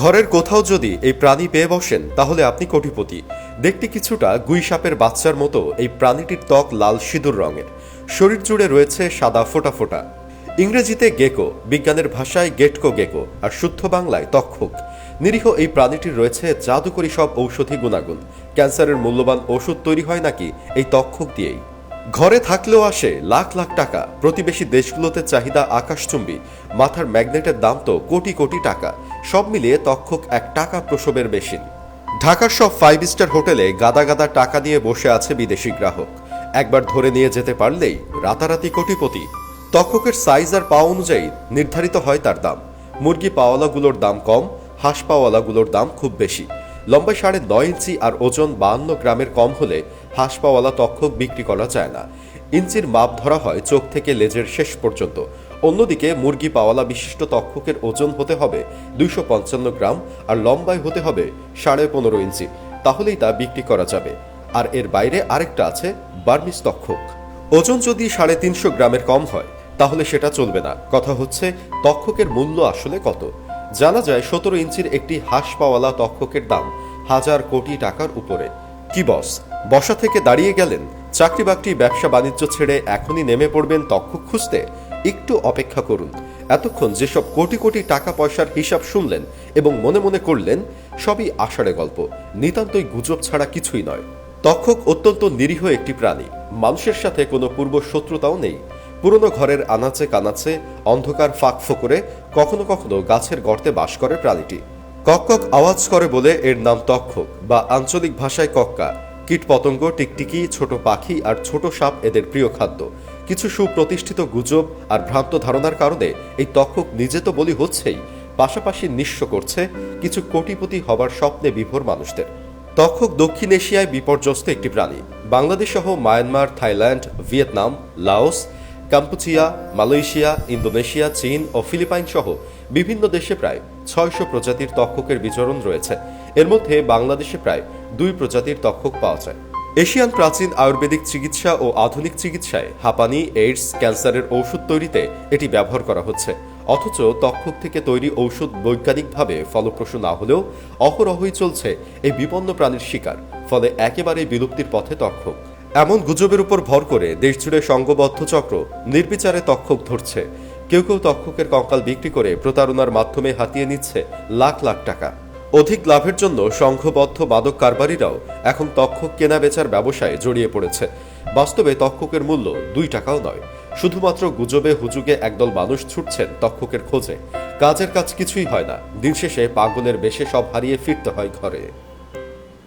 ঘরের কোথাও যদি এই প্রাণী পেয়ে বসেন, তাহলে আপনি কোটিপতি। দেখতে কিছুটা গুই সাপের বাচ্চার মতো এই প্রাণীটির ত্বক লাল সিঁদুর রঙের। শরীর জুড়ে রয়েছে সাদা ফোঁটা ফোঁটা। ইংরেজিতে গেকো, বিজ্ঞানের ভাষায় গেটকো গেকো, আর শুদ্ধ বাংলায় তক্ষক নিরীহ এই প্রাণীটির রয়েছে জাদুকরী সব ঔষধি গুণাগুণ। ক্যান্সারের মূল্যবান ওষুধ তৈরি হয় নাকি এই তক্ষক দিয়েই। ঘরে থাকলেও আসে লাখ লাখ টাকা। প্রতিবেশী দেশগুলোতে চাহিদা আকাশচুম্বী। মাথার ম্যাগনেটের দাম তো কোটি কোটি টাকা। সব মিলিয়ে তক্ষক এক টাকা প্রসবের মেশিন। ঢাকার সব ফাইভ স্টার হোটেলে গাদা গাদা টাকা নিয়ে বসে আছে বিদেশি গ্রাহক। একবার ধরে নিয়ে যেতে পারলেই রাতারাতি কোটিপতি। তক্ষকের সাইজ আর পা অনুযায়ী নির্ধারিত হয় তার দাম। মুরগি পাওয়ালাগুলোর দাম কম, হাঁস পাওয়ালাগুলোর দাম খুব বেশি। লম্বায় সাড়ে নয় ইঞ্চি আর ওজন বাহান্ন গ্রামের কম হলে হাঁস পাওয়ালা তক্ষক বিক্রি করা যায় না। ইঞ্চির মাপ ধরা হয় চোখ থেকে লেজের শেষ পর্যন্ত। অন্যদিকে মুরগি পাওয়ালা বিশিষ্ট তক্ষকের ওজন হতে হবে দুইশো পঞ্চান্ন গ্রাম আর লম্বায় হতে হবে সাড়ে পনেরো ইঞ্চি। তাহলেই তা বিক্রি করা যাবে। আর এর বাইরে আরেকটা আছে বার্মিস তক্ষক। ওজন যদি সাড়ে তিনশো গ্রামের কম হয়, তাহলে সেটা চলবে না। কথা হচ্ছে তক্ষকের মূল্য আসলে কত? জানা যায় সতেরো ইঞ্চির একটি হাঁস পাওয়ালা তক্ষকের দাম হাজার কোটি টাকার উপরে। কি বস? বসা থেকে দাঁড়িয়ে গেলেন চাকরি বাকরি ব্যবসা বাণিজ্য ছেড়ে এখনই নেমে পড়বেন তক্ষক খুঁজতে। একটু অপেক্ষা করুন। এতক্ষণ যেসব কোটি কোটি টাকা পয়সার হিসাব শুনলেন এবং মনে মনে করলেন, সবই আষাঢ়ে গল্প। নিতান্তই গুজব ছাড়া কিছুই নয়। তক্ষক অত্যন্ত নিরীহ একটি প্রাণী। মানুষের সাথে কোনো পূর্ব শত্রুতাও নেই। পুরনো ঘরের আনাচে কানাচে, অন্ধকার ফাঁক ফোকরে কখনো কখনো গাছের গর্তে বাস করে প্রাণীটি। কককক আওয়াজ করে বলে এর নাম তক্ষক বা আঞ্চলিক ভাষায় কক্কা কীটপতঙ্গ, টিকটিকি, ছোট পাখি আর ছোট সাপ এদের প্রিয় খাদ্য। কিছু সুপ্রতিষ্ঠিত গুজব আর ভ্রান্ত ধারণার কারণে এই তক্ষক নিজে তো বলি হচ্ছেই, পাশাপাশি নিঃস্ব করছে কিছু কোটিপতি হবার স্বপ্নে বিভোর মানুষদের। তক্ষক দক্ষিণ এশিয়ায় বিপর্যস্ত একটি প্রাণী। বাংলাদেশ সহ Myanmar, Thailand, Vietnam, Laos, Kampuchea, Malaysia, Indonesia, চীন ও ফিলিপাইন সহ বিভিন্ন দেশে প্রায় ছয়শো প্রজাতির তক্ষকের বিচরণ রয়েছে। এর মধ্যে বাংলাদেশে প্রায় দুই প্রজাতির তক্ষক পাওয়া যায়। এশিয়ান প্রাচীন আয়ুর্বেদিক চিকিৎসা ও আধুনিক চিকিৎসায় হাঁপানি, এইডস, ক্যান্সারের ঔষধ তৈরিতে এটি ব্যবহার করা হচ্ছে। অথচ তক্ষক থেকে তৈরি ঔষধ বৈজ্ঞানিকভাবে ফলপ্রসূ না হলেও অহরহই চলছে এই বিপন্ন প্রাণীর শিকার, ফলে একেবারে বিলুপ্তির পথে তক্ষক এমন গুজবের উপর ভর করে দেশজুড়ে সংঘবদ্ধ চক্র নির্বিচারে তক্ষক ধরছে। কেউ কেউ তক্ষকের কঙ্কাল বিক্রি করে প্রতারণার মাধ্যমে হাতিয়ে নিচ্ছে লাখ লাখ টাকা। অধিক লাভের জন্য সংঘবদ্ধ মাদক কারবারিরাও এখন তক্ষক কেনা বেচার ব্যবসায় জড়িয়ে পড়েছে। বাস্তবে তক্ষকের মূল্য দুই টাকাও নয়। শুধুমাত্র গুজবে হুজুগে একদল মানুষ ছুটছেন তক্ষকের খোঁজে। কাজের কাজ কিছুই হয় না। দিন শেষে পাগলের বেশে সব হারিয়ে ফিরতে হয় ঘরে।